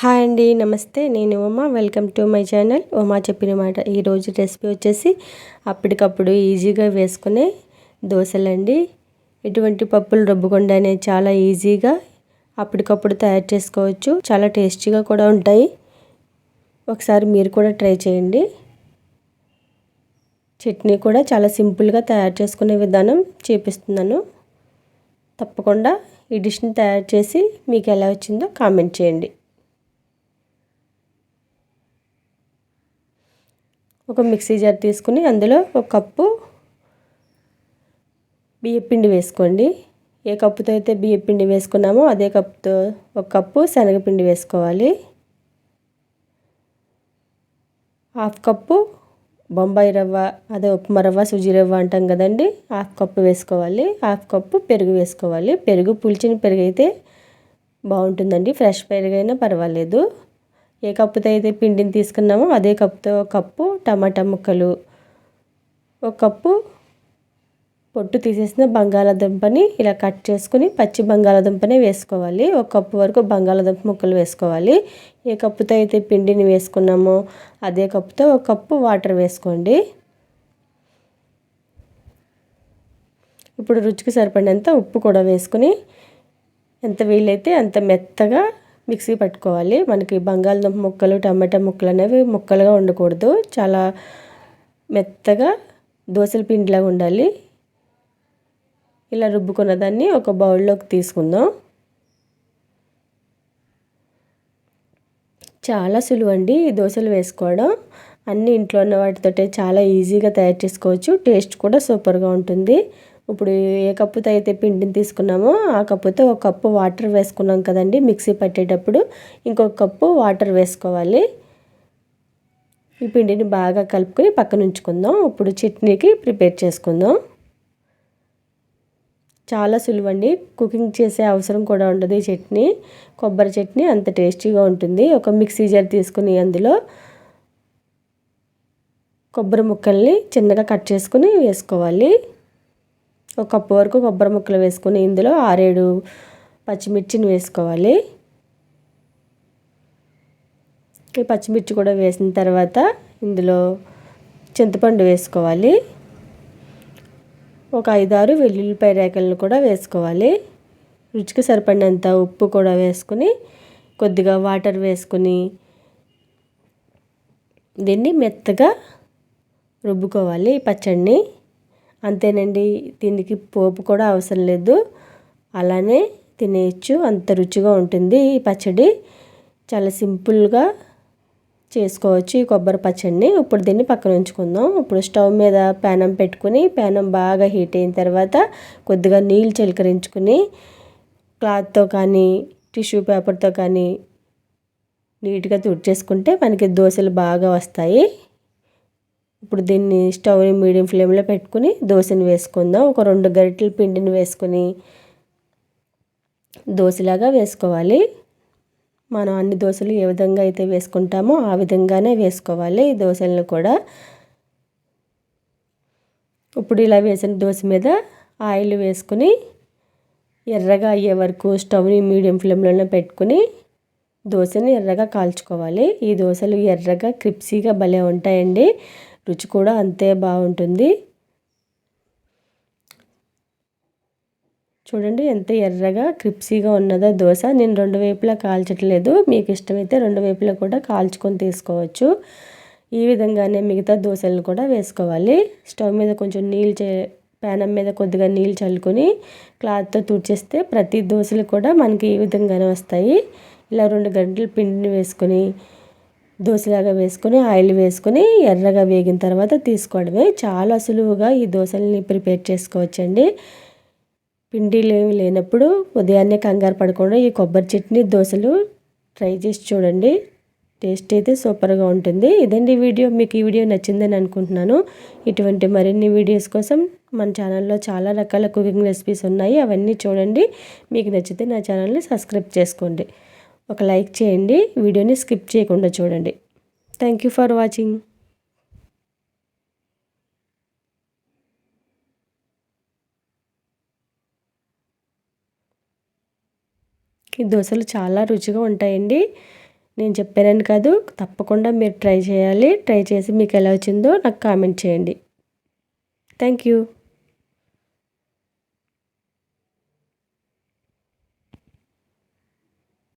Hi అండి నమస్తే. నేను Uma. Welcome to my channel. Uma చెప్పిన మాట ఈరోజు రెసిపీ వచ్చేసి అప్పటికప్పుడు ఈజీగా వేసుకునే దోశలండి. ఎటువంటి పప్పులు రుబ్బకుండానే చాలా ఈజీగా అప్పటికప్పుడు తయారు చేసుకోవచ్చు. చాలా టేస్టీగా కూడా ఉంటాయి. ఒకసారి మీరు కూడా ట్రై చేయండి. చట్నీ కూడా చాలా సింపుల్గా తయారు చేసుకునే విధానం చూపిస్తున్నాను. తప్పకుండా ఈ డిష్ని తయారు చేసి మీకు ఎలా వచ్చిందో కామెంట్ చేయండి. ఒక మిక్సీ జార్ తీసుకుని అందులో ఒక కప్పు బియ్యపిండి వేసుకోండి. ఏ కప్పుతో అయితే బియ్యపిండి వేసుకున్నామో అదే కప్పుతో ఒక కప్పు శనగపిండి వేసుకోవాలి. హాఫ్ కప్పు బొంబాయి రవ్వ అదే ఉప్మా రవ్వ సుజీ రవ్వ అంటాం కదండి హాఫ్ కప్పు వేసుకోవాలి. హాఫ్ కప్పు పెరుగు వేసుకోవాలి. పెరుగు పులిచిన పెరుగు అయితే బాగుంటుందండి ఫ్రెష్ పెరుగైనా పర్వాలేదు. ఏ కప్పుతో అయితే పిండిని తీసుకున్నామో అదే కప్పుతో కప్పు టమాటా ముక్కలు. ఒక కప్పు పొట్టు తీసేసిన బంగాళాదుంపని ఇలా కట్ చేసుకుని పచ్చి బంగాళాదుంపనే వేసుకోవాలి. ఒక కప్పు వరకు బంగాళాదుంప ముక్కలు వేసుకోవాలి. ఏ కప్పుతో అయితే పిండిని వేసుకున్నామో అదే కప్పుతో ఒక కప్పు వాటర్ వేసుకోండి. ఇప్పుడు రుచికి సరిపడినంత ఉప్పు కూడా వేసుకుని ఎంత వీలైతే అంత మెత్తగా మిక్సీ పట్టుకోవాలి. మనకి బంగాళదుంప ముక్కలు టమాటా ముక్కలు అనేవి ముక్కలుగా ఉండకూడదు చాలా మెత్తగా దోశల పిండిలాగా ఉండాలి. ఇలా రుబ్బుకున్న దాన్ని ఒక బౌల్లోకి తీసుకుందాం. చాలా సులువు అండి ఈ దోశలు వేసుకోవడం. అన్ని ఇంట్లో ఉన్న వాటితోటే చాలా ఈజీగా తయారు చేసుకోవచ్చు. టేస్ట్ కూడా సూపర్గా ఉంటుంది. ఇప్పుడు ఏ కప్పుతో అయితే పిండిని తీసుకున్నామో ఆ కప్పుతో ఒక కప్పు వాటర్ వేసుకున్నాం కదండి మిక్సీ పట్టేటప్పుడు. ఇంకొక కప్పు వాటర్ వేసుకోవాలి. ఈ పిండిని బాగా కలుపుకొని పక్కన ఉంచుకుందాం. ఇప్పుడు చట్నీకి ప్రిపేర్ చేసుకుందాం. చాలా సులువండి. కుకింగ్ చేసే అవసరం కూడా ఉండదు ఈ చట్నీ. కొబ్బరి చట్నీ అంత టేస్టీగా ఉంటుంది. ఒక మిక్సీ జార్ తీసుకుని అందులో కొబ్బరి ముక్కల్ని చిన్నగా కట్ చేసుకుని వేసుకోవాలి. ఒక కప్పు వరకు కొబ్బరి ముక్కలు వేసుకొని ఇందులో ఆరేడు పచ్చిమిర్చిని వేసుకోవాలి. ఈ పచ్చిమిర్చి కూడా వేసిన తర్వాత ఇందులో చింతపండు వేసుకోవాలి. ఒక ఐదారు వెల్లుల్లిపాయ రేఖలను కూడా వేసుకోవాలి. రుచికి సరిపడినంత ఉప్పు కూడా వేసుకుని కొద్దిగా వాటర్ వేసుకుని దీన్ని మెత్తగా రుబ్బుకోవాలి పచ్చడిని. అంతేనండి. దీనికి పోపు కూడా అవసరం లేదు. అలానే తినేయచ్చు. అంత రుచిగా ఉంటుంది ఈ పచ్చడి. చాలా సింపుల్గా చేసుకోవచ్చు ఈ కొబ్బరి పచ్చడిని. ఇప్పుడు దీన్ని పక్కన ఉంచుకుందాం. ఇప్పుడు స్టవ్ మీద ప్యానం పెట్టుకుని ప్యానం బాగా హీట్ అయిన తర్వాత కొద్దిగా నీళ్ళు చిలకరించుకుని క్లాత్తో కానీ టిష్యూ పేపర్తో కానీ నీట్గా తుడిచేసుకుంటే మనకి దోశలు బాగా వస్తాయి. ఇప్పుడు దీన్ని స్టవ్ని మీడియం ఫ్లేమ్లో పెట్టుకుని దోశని వేసుకుందాం. ఒక రెండు గరిటెల పిండిని వేసుకొని దోశలాగా వేసుకోవాలి. మనం అన్ని దోశలు ఏ విధంగా అయితే వేసుకుంటామో ఆ విధంగానే వేసుకోవాలి ఈ దోశలను కూడా. ఇప్పుడు ఇలా వేసిన దోశ మీద ఆయిల్ వేసుకుని ఎర్రగా అయ్యే వరకు స్టవ్ని మీడియం ఫ్లేమ్లోనే పెట్టుకుని దోశని ఎర్రగా కాల్చుకోవాలి. ఈ దోశలు ఎర్రగా క్రిప్సీగా భలే ఉంటాయండి. రుచి కూడా అంతే బాగుంటుంది. చూడండి ఎంత ఎర్రగా క్రిప్సీగా ఉన్నదో దోశ. నేను రెండు వైపులా కాల్చట్లేదు. మీకు ఇష్టమైతే రెండు వైపులా కూడా కాల్చుకొని తీసుకోవచ్చు. ఈ విధంగానే మిగతా దోశలు కూడా వేసుకోవాలి. స్టవ్ మీద కొంచెం నీళ్ళు చే ప్యానం మీద కొద్దిగా నీళ్ళు చల్లుకొని క్లాత్తో తుడిచేస్తే ప్రతి దోశలు కూడా మనకి ఈ విధంగానే వస్తాయి. ఇలా రెండు గంటలు పిండిని వేసుకొని దోశలాగా వేసుకొని ఆయిల్ వేసుకొని ఎర్రగా వేగిన తర్వాత తీసుకోవడమే. చాలా సులువుగా ఈ దోశల్ని ప్రిపేర్ చేసుకోవచ్చండి. పిండిలు ఏమి లేనప్పుడు ఉదయాన్నే కంగారు పడకుండా ఈ కొబ్బరి చట్నీ దోశలు ట్రై చేసి చూడండి. టేస్ట్ అయితే సూపర్గా ఉంటుంది. ఇదండి వీడియో. మీకు ఈ వీడియో నచ్చిందని అనుకుంటున్నాను. ఇటువంటి మరిన్ని వీడియోస్ కోసం మన ఛానల్లో చాలా రకాల కుకింగ్ రెసిపీస్ ఉన్నాయి. అవన్నీ చూడండి. మీకు నచ్చితే నా ఛానల్ని సబ్స్క్రైబ్ చేసుకోండి. ఒక లైక్ చేయండి. వీడియోని స్కిప్ చేయకుండా చూడండి. థ్యాంక్ యూ ఫర్ వాచింగ్ ఈ దోశలు చాలా రుచిగా ఉంటాయండి. నేను చెప్పానని కాదు తప్పకుండా మీరు ట్రై చేయాలి. ట్రై చేసి మీకు ఎలా వచ్చిందో నాకు కామెంట్ చేయండి. Thank you